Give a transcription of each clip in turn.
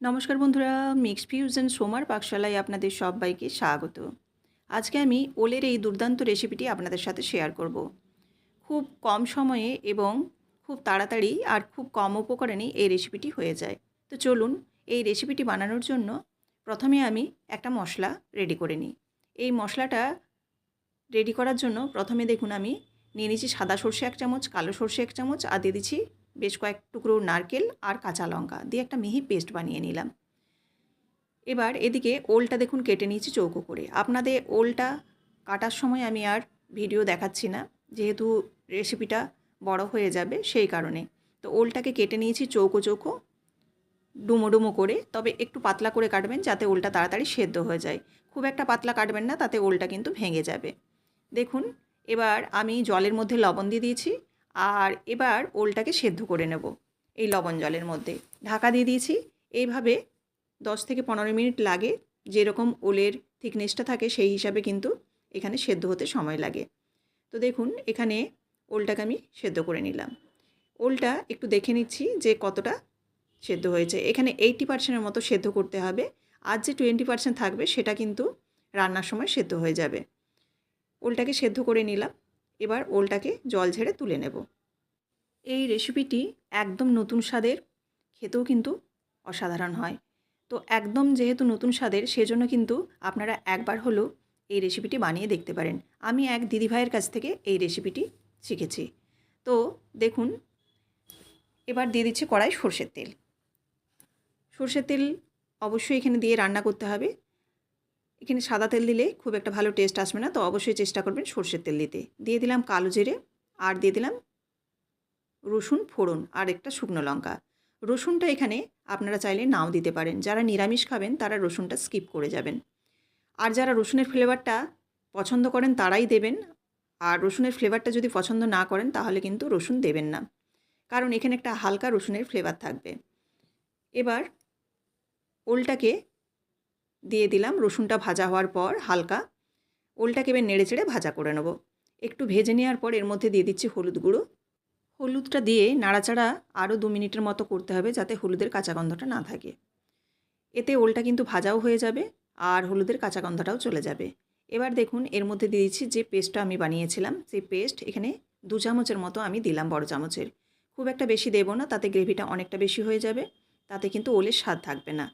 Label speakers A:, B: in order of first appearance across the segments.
A: নমস্কার বন্ধুরা mix fusion সোমার পাকশালায় আপনাদের সবাইকে স্বাগত। আজকে আমি ওলের এই দুর্দান্ত রেসিপিটি আপনাদের সাথে শেয়ার করব। খুব কম সময়ে এবং খুব তাড়াতাড়ি আর খুব কম উপকরণেই এই রেসিপিটি হয়ে যায়। তো চলুন এই রেসিপিটি বানানোর জন্য প্রথমে আমি একটা মশলা রেডি করে নিই। এই মশলাটা রেডি করার জন্য প্রথমে দেখুন আমি নিয়ে নিয়েছি সাদা সর্ষে এক চামচ, কালো সর্ষে এক চামচ, আর দিয়ে দিচ্ছি বেশ কয়েক টুকরো নারকেল আর কাঁচা লঙ্কা দিয়ে একটা মিহি পেস্ট বানিয়ে নিলাম। এবার এদিকে ওলটা দেখুন কেটে নিয়েছি চৌকো করে। আপনাদের ওলটা কাটার সময় আমি আর ভিডিও দেখাচ্ছি না, যেহেতু রেসিপিটা বড় হয়ে যাবে সেই কারণে। তো ওলটাকে কেটে নিয়েছি চৌকো চৌকো, ডুমো ডুমো করে। তবে একটু পাতলা করে কাটবেন যাতে ওলটা তাড়াতাড়ি সেদ্ধ হয়ে যায়। খুব একটা পাতলা কাটবেন না, তাতে ওলটা কিন্তু ভেঙে যাবে। দেখুন, এবার আমি জলের মধ্যে লবণ দিয়ে দিয়েছি। আর এবার ওলটাকে সেদ্ধ করে নেব এই লবণ জলের মধ্যে। ঢাকা দিয়ে দিয়েছি। এইভাবে দশ থেকে পনেরো মিনিট লাগে। যেরকম ওলের থিকনেসটা থাকে সেই হিসাবে কিন্তু এখানে সেদ্ধ হতে সময় লাগে। তো দেখুন, এখানে ওলটাকে আমি সেদ্ধ করে নিলাম। ওলটা একটু দেখে নিচ্ছি যে কতটা সেদ্ধ হয়েছে। এখানে এইটি পার্সেন্টের মতো সেদ্ধ করতে হবে। আর যে টোয়েন্টি পার্সেন্ট থাকবে সেটা কিন্তু রান্নার সময় সেদ্ধ হয়ে যাবে। ওলটাকে সেদ্ধ করে নিলাম। এবার ওলটাকে জল ঝেড়ে তুলে নেব। এই রেসিপিটি একদম নতুন স্বাদের, খেতেও কিন্তু অসাধারণ হয়। তো একদম যেহেতু নতুন স্বাদের, সেজন্য কিন্তু আপনারা একবার হলেও এই রেসিপিটি বানিয়ে দেখতে পারেন। আমি এক দিদিভাইয়ের কাছ থেকে এই রেসিপিটি শিখেছি। তো দেখুন, এবার দিয়ে দিচ্ছি কড়াই সর্ষের তেল। সর্ষের তেল অবশ্যই এখানে দিয়ে রান্না করতে হবে। এখানে সাদা তেল দিলে খুব একটা ভালো টেস্ট আসবে না, তো অবশ্যই চেষ্টা করবেন সর্ষের তেল দিতে। দিয়ে দিলাম কালো জিরে আর দিয়ে দিলাম রসুন ফোড়ন আর একটা শুকনো লঙ্কা। রসুনটা এখানে আপনারা চাইলে নাও দিতে পারেন। যারা নিরামিষ খাবেন তারা রসুনটা স্কিপ করে যাবেন। আর যারা রসুনের ফ্লেভারটা পছন্দ করেন তারাই দেবেন। আর রসুনের ফ্লেভারটা যদি পছন্দ না করেন তাহলে কিন্তু রসুন দেবেন না। কারণ এখানে একটা হালকা রসুনের ফ্লেভার থাকবে। এবার ওলটাকে দিয়ে দিলাম। রসুনটা ভাজা হওয়ার পর হালকা ওলটাকে এবার নেড়ে চেড়ে ভাজা করে নেব। একটু ভেজে নেওয়ার পর এর মধ্যে দিয়ে দিচ্ছি হলুদ গুঁড়ো। হলুদটা দিয়ে নাড়াচাড়া আরও দু মিনিটের মতো করতে হবে যাতে হলুদের কাঁচা গন্ধটা না থাকে। এতে ওলটা কিন্তু ভাজাও হয়ে যাবে আর হলুদের কাঁচা গন্ধটাও চলে যাবে। এবার দেখুন, এর মধ্যে দিয়ে দিচ্ছি যে পেস্টটা আমি বানিয়েছিলাম, সেই পেস্ট এখানে দু চামচের মতো আমি দিলাম বড় চামচের। খুব একটা বেশি দেবো না, তাতে গ্রেভিটা অনেকটা বেশি হয়ে যাবে, তাতে কিন্তু ওলের স্বাদ থাকবে না।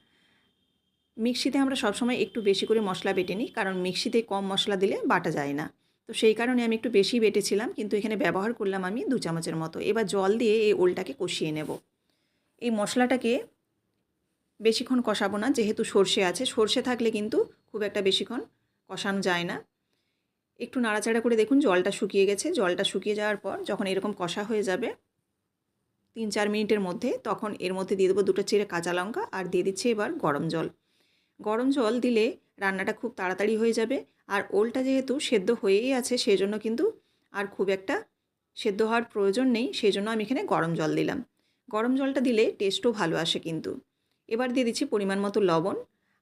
A: মিক্সিতে আমরা সবসময় একটু বেশি করে মশলা বেটে নিই, কারণ মিক্সিতে কম মশলা দিলে বাটা যায় না। তো সেই কারণে আমি একটু বেশি বেটেছিলাম, কিন্তু এখানে ব্যবহার করলাম আমি দু চামচের মতো। এবার জল দিয়ে এই ওলটাকে কষিয়ে নেব। এই মশলাটাকে বেশিক্ষণ কষাবো না, যেহেতু সর্ষে আছে। সর্ষে থাকলে কিন্তু খুব একটা বেশিক্ষণ কষানো যায় না। একটু নাড়াচাড়া করে দেখুন, জলটা শুকিয়ে গেছে। জলটা শুকিয়ে যাওয়ার পর যখন এরকম কষা হয়ে যাবে, তিন চার মিনিটের মধ্যে, তখন এর মধ্যে দিয়ে দেবো দুটো চিড়ে কাঁচা লঙ্কা, আর দিয়ে দিচ্ছি এবার গরম জল। গরম জল দিলে রান্নাটা খুব তাড়াতাড়ি হয়ে যাবে। আর ওলটা যেহেতু সেদ্ধ হয়েই আছে সেই জন্য কিন্তু আর খুব একটা সেদ্ধ হওয়ার প্রয়োজন নেই সেই জন্য আমি এখানে গরম জল দিলাম। গরম জলটা দিলে টেস্টও ভালো আসে কিন্তু। এবার দিয়ে দিচ্ছি পরিমাণ মতো লবণ।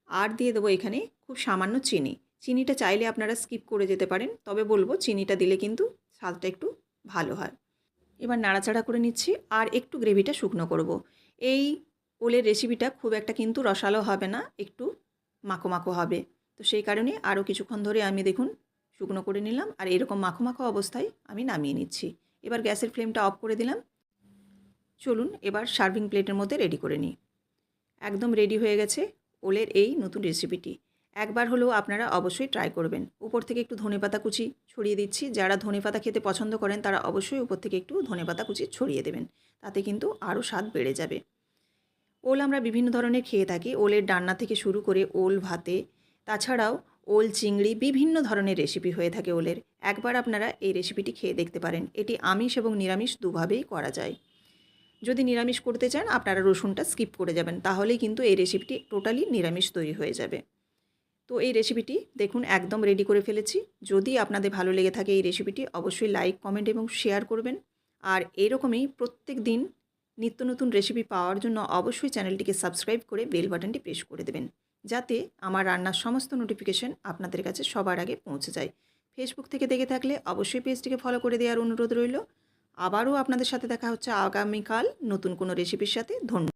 A: আর দিয়ে দেবো এখানে খুব সামান্য চিনি। চিনিটা চাইলে আপনারা স্কিপ করে যেতে পারেন, তবে বলব চিনিটা দিলে কিন্তু স্বাদটা একটু ভালো হয়। এবার নাড়াচাড়া করে নিচ্ছি, আর একটু গ্রেভিটা শুকনো করব। এই ওলের রেসিপিটা খুব একটা কিন্তু রসালো হবে না, একটু মাখো মাখো হবে। তো সেই কারণে আরও কিছুক্ষণ ধরে আমি দেখুন শুকনো করে নিলাম আর এরকম মাখো মাখো অবস্থায় আমি নামিয়ে নিচ্ছি। এবার গ্যাসের ফ্লেমটা অফ করে দিলাম। চলুন এবার সার্ভিং প্লেটের মধ্যে রেডি করে নিই। একদম রেডি হয়ে গেছে ওলের এই নতুন রেসিপিটি। একবার হলেও আপনারা অবশ্যই ট্রাই করবেন। উপর থেকে একটু ধনেপাতা কুচি ছড়িয়ে দিচ্ছি। যারা ধনেপাতা খেতে পছন্দ করেন তারা অবশ্যই উপর থেকে একটু ধনেপাতা কুচি ছড়িয়ে দেবেন। তাতে কিন্তু আরও স্বাদ বেড়ে যাবে। ওল আমরা বিভিন্ন ধরনের খেয়ে থাকি। ওলের ডান্না থেকে শুরু করে ওল ভাতে, তাছাড়াও ওল চিংড়ি বিভিন্ন ধরনের রেসিপি হয়ে থাকে ওলের। একবার আপনারা এই রেসিপিটি খেয়ে দেখতে পারেন। এটি আমিষ এবং নিরামিষ দুভাবেই করা যায়। যদি নিরামিষ করতে চান, আপনারা রসুনটা স্কিপ করে যাবেন। তাহলেই কিন্তু এই রেসিপিটি টোটালি নিরামিষ তৈরি হয়ে যাবে। তো এই রেসিপিটি দেখুন, একদম রেডি করে ফেলেছি। যদি আপনাদের ভালো লেগে থাকে এই রেসিপিটি অবশ্যই লাইক কমেন্ট এবং শেয়ার করবেন। আর এরকমই প্রত্যেক দিন নিত্য নতুন রেসিপি পাওয়ার জন্য অবশ্যই চ্যানেলটিকে সাবস্ক্রাইব করে বেল বাটনটি প্রেস করে দেবেন, যাতে আমার রান্নার সমস্ত নোটিফিকেশন আপনাদের কাছে সবার আগে পৌঁছে যায়। ফেসবুক থেকে দেখে থাকলে অবশ্যই পেজটিকে ফলো করে দেওয়ার অনুরোধ রইল। আবারও আপনাদের সাথে দেখা হচ্ছে আগামীকাল নতুন কোনো রেসিপির সাথে। ধন্যবাদ।